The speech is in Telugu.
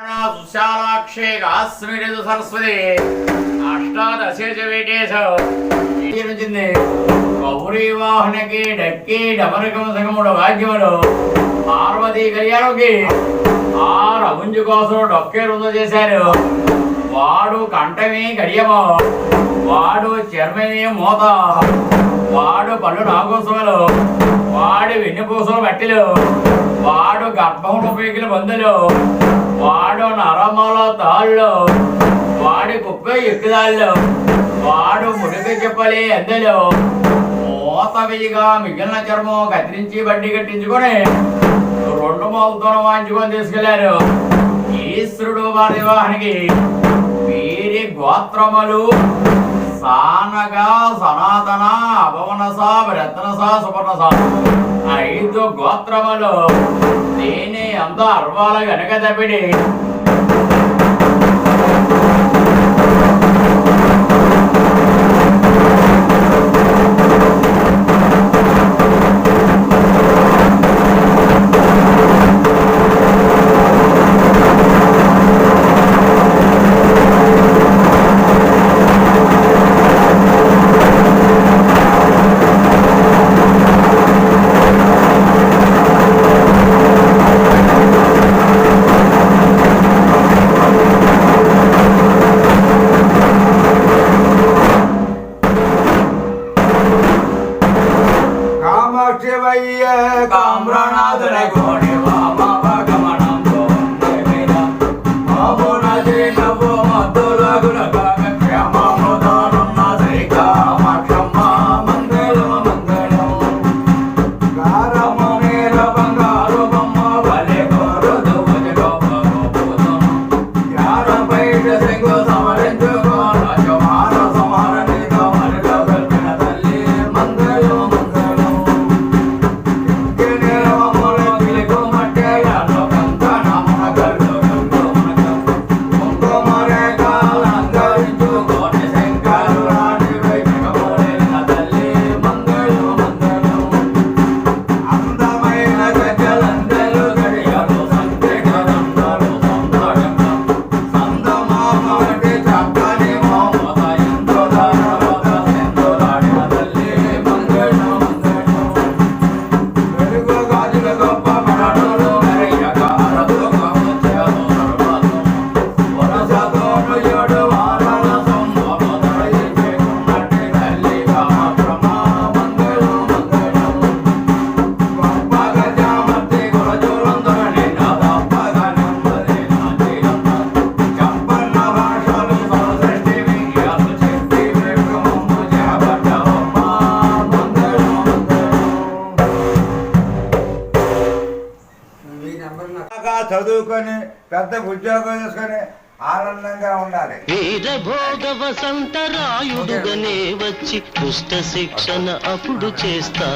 సుశాలాక్షే కాస్మిడు సరస్వతి. అష్టాదశేష వీటేశ నుంచింది వాహనకి డక్కి డమరకం సగముడు వాక్యములు పార్వతీ కళ్యాణంకి ఆ రముంజు కోసం డొక్కే రుంద చేశారు. వాడు కంఠమే గడియము వాడు చర్మమే మూత. వాడు పళ్ళు నాగోసములు వాడు వెన్నుపూసలు బట్టలు. వాడు గర్భంలో పీకిల బందులు వాడు నరమల తాళ్ళు వాడి కుక్క ఎక్కుదాళ్ళు వాడు ముడికి చెప్పలే అందెలు మూత వెయ్యిగా మిగిలిన చర్మం కత్తిరించి బండి కట్టించుకొని రెండు మౌతులను వాయించుకొని తీసుకెళ్ళారు. ఈశ్వరుడు వారి వివాహానికి వీరి గోత్రములు సానగా సనాతన అభవనస రత్నస సువర్ణస. ఐదు గోత్రములు దీని అంత అర్వాల గనక తప్పిడి. দিয়ে কামরানাদ রে ঘরে బాగా చదువుకొని పెద్ద ఉద్యోగం చేసుకొని ఆనందంగా ఉండాలి. వీరభోగ వసంతరాయుడుగనే వచ్చి దుష్ట శిక్షణ అప్పుడు చేస్తా